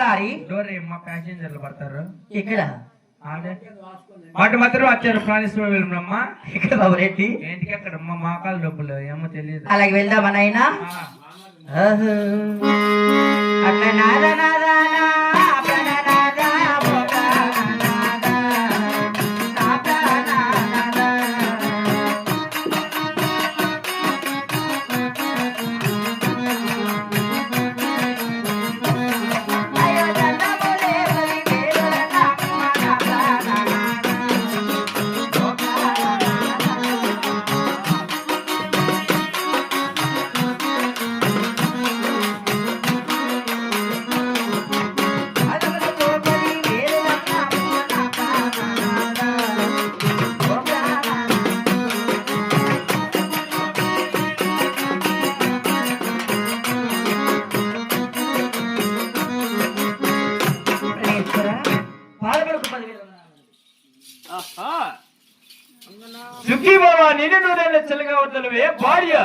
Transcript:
Lorry. Door మా ప్యాసింజర్లు పడతారు? ఇక్కడ. వాటి మధ్యలో వచ్చారు ప్రాణేశ్వర వెళ్ళమ్మ ఇక్కడ బాబు రెడ్డి. ఏంటికి అక్కడ మా మాకాలు డబ్బులు? ఏమో తెలియదు. అలాగే వెళ్దామా నాయనా? ఆహా. అట్లా నాదా ಸುಗ್ಗಿ ಬಾಬಾ ನಿನ್ನೆ ನೋಡಲ್ಲ ಚೆಲಗಾವತ್ತಲ್ವೇ ಭಾರ್ಯ